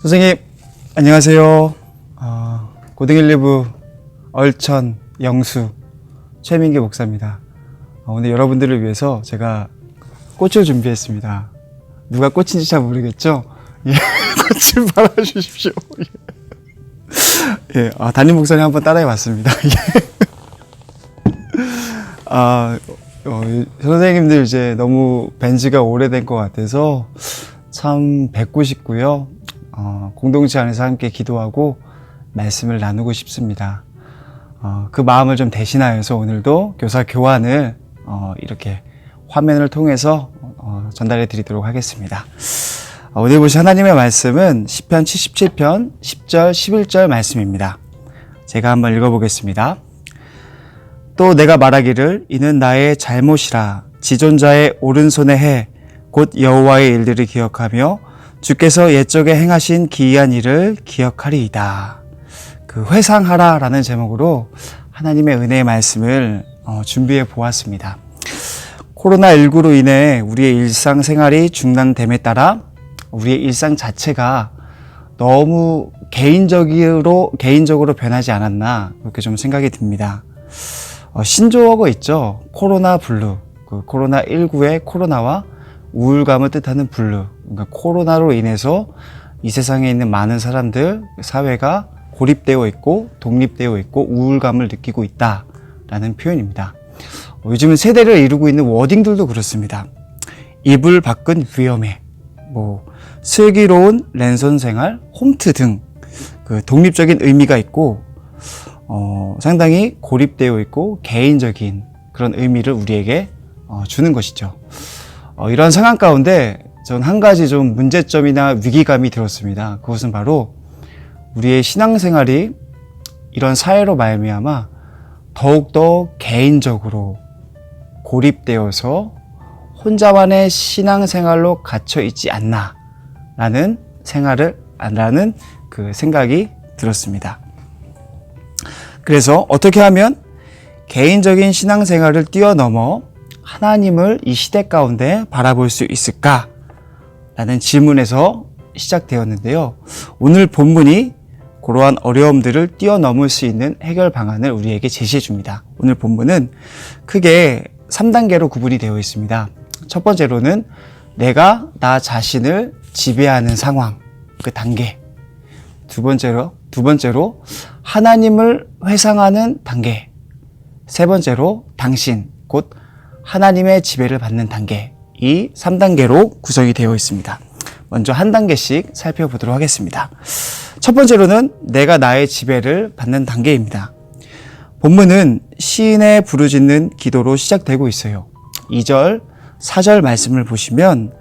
선생님 안녕하세요. 어, 고등일리부 얼천 영수 최민기 목사입니다. 어, 오늘 여러분들을 위해서 제가 꽃을 준비했습니다. 누가 꽃인지 잘 모르겠죠? 예, 꽃을 발아주십시오. 예, 예 아, 담임 목사님 한번 따라해봤습니다. 예. 아, 어, 선생님들 이제 너무 벤지가 오래된 것 같아서 참 뵙고 싶고요. 어, 공동체 안에서 함께 기도하고 말씀을 나누고 싶습니다. 어, 그 마음을 좀 대신하여서 오늘도 교사 교환을 어, 이렇게 화면을 통해서 어, 전달해 드리도록 하겠습니다. 어, 오늘 보신 하나님의 말씀은 10편 77편 10절 11절 말씀입니다. 제가 한번 읽어보겠습니다. 또 내가 말하기를 이는 나의 잘못이라 지존자의 오른손에 해 곧 여호와의 일들을 기억하며 주께서 옛적에 행하신 기이한 일을 기억하리이다. 그 회상하라라는 제목으로 하나님의 은혜의 말씀을 어, 준비해 보았습니다. 코로나19로 인해 우리의 일상생활이 중단됨에 따라 우리의 일상 자체가 너무 개인적으로, 개인적으로 변하지 않았나, 그렇게 좀 생각이 듭니다. 어, 신조어가 있죠. 코로나 블루. 그 코로나 19의 코로나와 우울감을 뜻하는 블루. 그러니까 코로나로 인해서 이 세상에 있는 많은 사람들, 사회가 고립되어 있고 독립되어 있고 우울감을 느끼고 있다라는 표현입니다. 어, 요즘은 세대를 이루고 있는 워딩들도 그렇습니다. 이불 밖은 위험해. 뭐 슬기로운 랜선 생활, 홈트 등 그 독립적인 의미가 있고 어, 상당히 고립되어 있고 개인적인 그런 의미를 우리에게 어, 주는 것이죠. 어, 이런 상황 가운데 전 한 가지 좀 문제점이나 위기감이 들었습니다. 그것은 바로 우리의 신앙생활이 이런 사회로 말미암아 더욱더 개인적으로 고립되어서 혼자만의 신앙생활로 갇혀 있지 않나라는 생활을 라는 그 생각이 들었습니다. 그래서 어떻게 하면 개인적인 신앙생활을 뛰어넘어 하나님을 이 시대 가운데 바라볼 수 있을까? 라는 질문에서 시작되었는데요. 오늘 본문이 그러한 어려움들을 뛰어넘을 수 있는 해결 방안을 우리에게 제시해 줍니다. 오늘 본문은 크게 3단계로 구분이 되어 있습니다. 첫 번째로는 내가 나 자신을 지배하는 상황, 그 단계. 두 번째로, 두 번째로 하나님을 회상하는 단계. 세 번째로 당신, 곧 하나님의 지배를 받는 단계. 이 3단계로 구성이 되어 있습니다. 먼저 한 단계씩 살펴보도록 하겠습니다. 첫 번째로는 내가 나의 지배를 받는 단계입니다. 본문은 시인의 부르짖는 기도로 시작되고 있어요. 2절, 4절 말씀을 보시면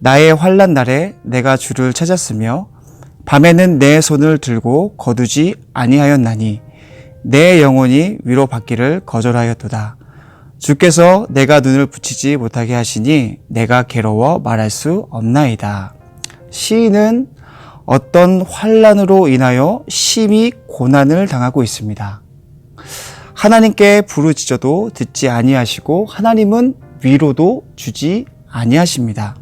나의 환란 날에 내가 주를 찾았으며 밤에는 내 손을 들고 거두지 아니하였나니 내 영혼이 위로받기를 거절하였도다. 주께서 내가 눈을 붙이지 못하게 하시니 내가 괴로워 말할 수 없나이다. 시인은 어떤 환란으로 인하여 심히 고난을 당하고 있습니다. 하나님께 부르짖어도 듣지 아니하시고 하나님은 위로도 주지 아니하십니다.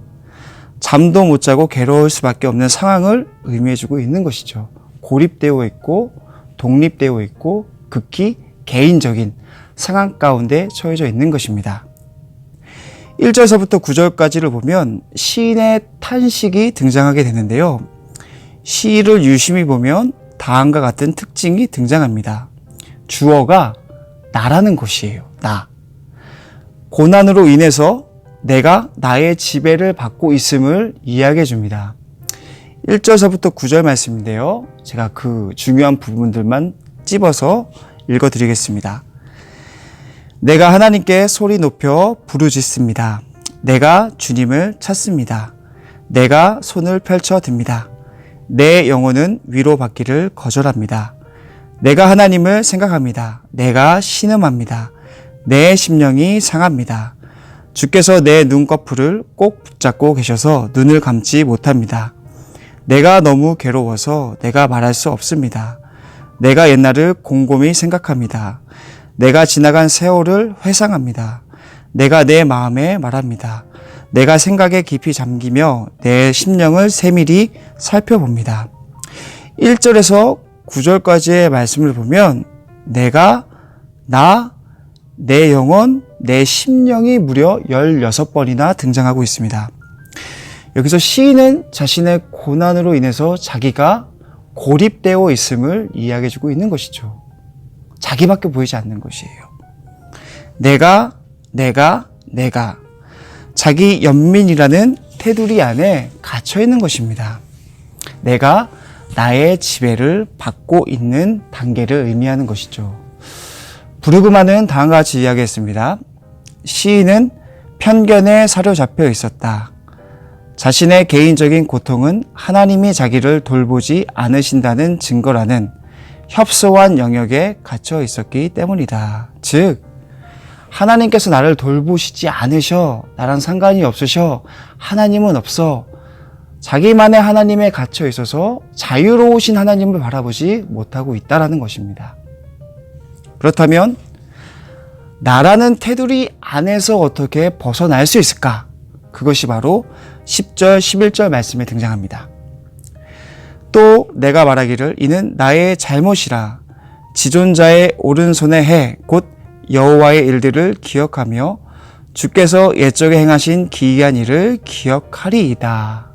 잠도 못 자고 괴로울 수밖에 없는 상황을 의미해주고 있는 것이죠. 고립되어 있고 독립되어 있고 극히 개인적인 상황 가운데 처해져 있는 것입니다. 1절서부터 9절까지를 보면 시인의 탄식이 등장하게 되는데요. 시를 유심히 보면 다음과 같은 특징이 등장합니다. 주어가 나라는 것이에요. 나. 고난으로 인해서 내가 나의 지배를 받고 있음을 이야기해 줍니다. 1절서부터 9절 말씀인데요. 제가 그 중요한 부분들만 찝어서 읽어 드리겠습니다. 내가 하나님께 소리 높여 부르짖습니다. 내가 주님을 찾습니다. 내가 손을 펼쳐 듭니다. 내 영혼은 위로받기를 거절합니다. 내가 하나님을 생각합니다. 내가 신음합니다. 내 심령이 상합니다. 주께서 내 눈꺼풀을 꼭 붙잡고 계셔서 눈을 감지 못합니다. 내가 너무 괴로워서 내가 말할 수 없습니다. 내가 옛날을 곰곰이 생각합니다. 내가 지나간 세월을 회상합니다. 내가 내 마음에 말합니다. 내가 생각에 깊이 잠기며 내 심령을 세밀히 살펴봅니다. 1절에서 9절까지의 말씀을 보면 내가 나, 내 영혼, 내 심령이 무려 16번이나 등장하고 있습니다. 여기서 시인은 자신의 고난으로 인해서 자기가 고립되어 있음을 이야기해주고 있는 것이죠. 자기밖에 보이지 않는 것이에요. 내가, 내가, 내가. 자기 연민이라는 테두리 안에 갇혀 있는 것입니다. 내가 나의 지배를 받고 있는 단계를 의미하는 것이죠. 부르그마는 다음과 같이 이야기했습니다. 시인은 편견에 사로잡혀 있었다. 자신의 개인적인 고통은 하나님이 자기를 돌보지 않으신다는 증거라는 협소한 영역에 갇혀 있었기 때문이다. 즉, 하나님께서 나를 돌보시지 않으셔. 나랑 상관이 없으셔. 하나님은 없어. 자기만의 하나님에 갇혀 있어서 자유로우신 하나님을 바라보지 못하고 있다라는 것입니다. 그렇다면 나라는 테두리 안에서 어떻게 벗어날 수 있을까? 그것이 바로 10절, 11절 말씀에 등장합니다. 또 내가 말하기를 이는 나의 잘못이라 지존자의 오른손에 해곧 여호와의 일들을 기억하며 주께서 옛적에 행하신 기이한 일을 기억하리이다.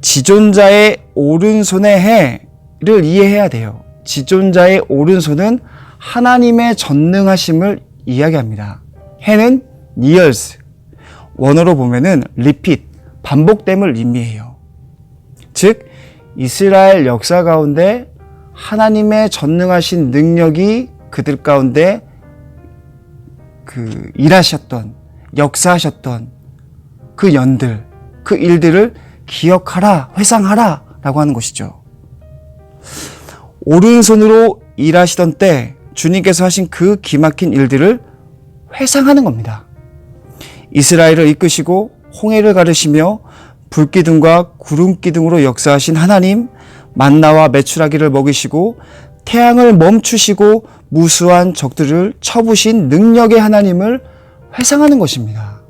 지존자의 오른손에 해를 이해해야 돼요. 지존자의 오른손은 하나님의 전능하심을 이야기합니다. 해는 years, 원어로 보면은 repeat, 반복됨을 의미해요. 즉, 이스라엘 역사 가운데 하나님의 전능하신 능력이 그들 가운데 그 일하셨던, 역사하셨던 그 연들, 그 일들을 기억하라, 회상하라 라고 하는 것이죠. 오른손으로 일하시던 때 주님께서 하신 그 기막힌 일들을 회상하는 겁니다. 이스라엘을 이끄시고 홍해를 가르시며 불기둥과 구름기둥으로 역사하신 하나님, 만나와 메추라기를 먹이시고 태양을 멈추시고 무수한 적들을 쳐부신 능력의 하나님을 회상하는 것입니다.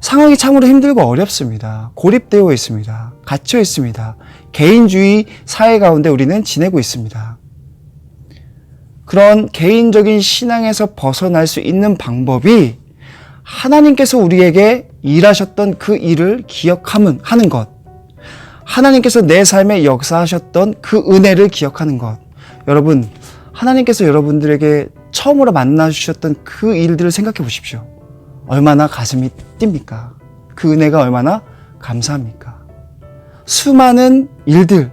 상황이 참으로 힘들고 어렵습니다. 고립되어 있습니다. 갇혀 있습니다. 개인주의 사회 가운데 우리는 지내고 있습니다. 그런 개인적인 신앙에서 벗어날 수 있는 방법이 하나님께서 우리에게 일하셨던 그 일을 기억하는 하는 것. 하나님께서 내 삶에 역사하셨던 그 은혜를 기억하는 것. 여러분, 하나님께서 여러분들에게 처음으로 만나 주셨던 그 일들을 생각해 보십시오. 얼마나 가슴이 뜁니까? 그 은혜가 얼마나 감사합니까? 수많은 일들,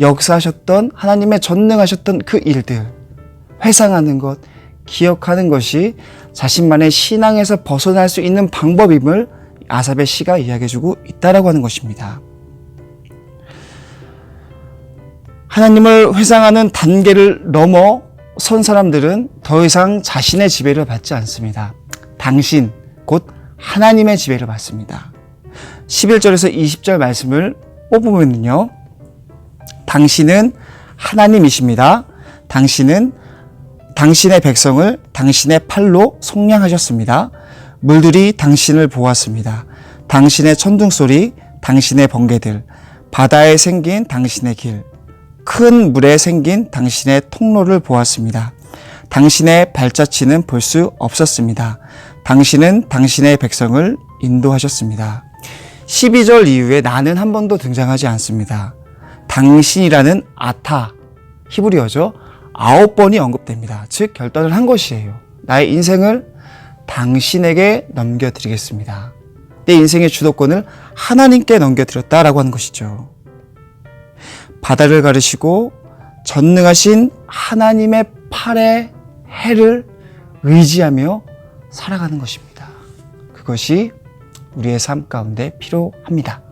역사하셨던 하나님의 전능하셨던 그 일들, 회상하는 것, 기억하는 것이 자신만의 신앙에서 벗어날 수 있는 방법임을 아삽의 시가 이야기해주고 있다라고 하는 것입니다. 하나님을 회상하는 단계를 넘어 선 사람들은 더 이상 자신의 지배를 받지 않습니다. 당신, 곧 하나님의 지배를 받습니다. 11절에서 20절 말씀을 뽑으면요. 당신은 하나님이십니다. 당신은 당신의 백성을 당신의 팔로 속량하셨습니다. 물들이 당신을 보았습니다. 당신의 천둥 소리, 당신의 번개들, 바다에 생긴 당신의 길, 큰 물에 생긴 당신의 통로를 보았습니다. 당신의 발자취는 볼 수 없었습니다. 당신은 당신의 백성을 인도하셨습니다. 12절 이후에 나는 한 번도 등장하지 않습니다. 당신이라는 아타, 히브리어죠. 아홉 번이 언급됩니다. 즉, 결단을 한 것이에요. 나의 인생을 당신에게 넘겨드리겠습니다. 내 인생의 주도권을 하나님께 넘겨드렸다라고 하는 것이죠. 바다를 가르시고 전능하신 하나님의 팔의 해를 의지하며 살아가는 것입니다. 그것이 우리의 삶 가운데 필요합니다.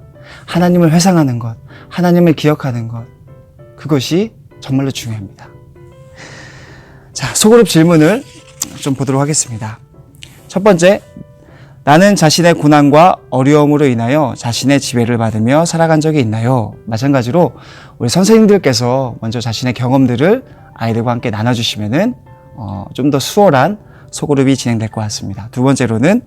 하나님을 회상하는 것, 하나님을 기억하는 것, 그것이 정말로 중요합니다. 자, 소그룹 질문을 좀 보도록 하겠습니다. 첫 번째, 나는 자신의 고난과 어려움으로 인하여 자신의 지배를 받으며 살아간 적이 있나요? 마찬가지로 우리 선생님들께서 먼저 자신의 경험들을 아이들과 함께 나눠주시면은 어, 좀 더 수월한 소그룹이 진행될 것 같습니다. 두 번째로는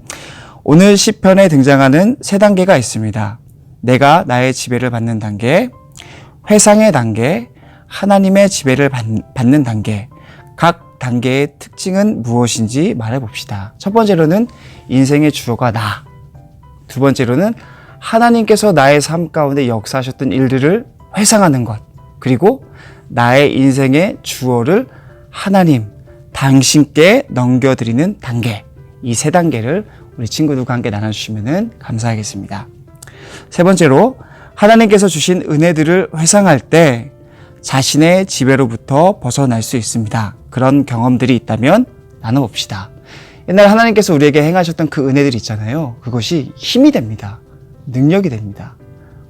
오늘 시편에 등장하는 세 단계가 있습니다. 내가 나의 지배를 받는 단계, 회상의 단계, 하나님의 지배를 받, 받는 단계. 각 단계의 특징은 무엇인지 말해 봅시다. 첫 번째로는 인생의 주어가 나. 두 번째로는 하나님께서 나의 삶 가운데 역사하셨던 일들을 회상하는 것. 그리고 나의 인생의 주어를 하나님, 당신께 넘겨드리는 단계. 이 세 단계를 우리 친구들과 함께 나눠주시면 감사하겠습니다. 세 번째로 하나님께서 주신 은혜들을 회상할 때 자신의 지배로부터 벗어날 수 있습니다. 그런 경험들이 있다면 나눠봅시다. 옛날 하나님께서 우리에게 행하셨던 그 은혜들이 있잖아요. 그것이 힘이 됩니다. 능력이 됩니다.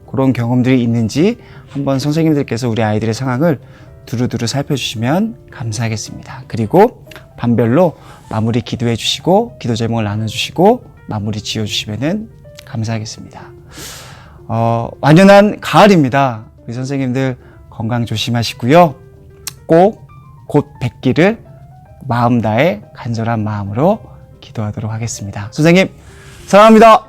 그런 경험들이 있는지 한번 선생님들께서 우리 아이들의 상황을 두루두루 살펴주시면 감사하겠습니다. 그리고 반별로 마무리 기도해 주시고 기도 제목을 나눠주시고 마무리 지어 주시면 감사하겠습니다. 어, 완연한 가을입니다. 우리 선생님들 건강 조심하시고요. 꼭 곧 뵙기를 마음 다해 간절한 마음으로 기도하도록 하겠습니다. 선생님, 사랑합니다.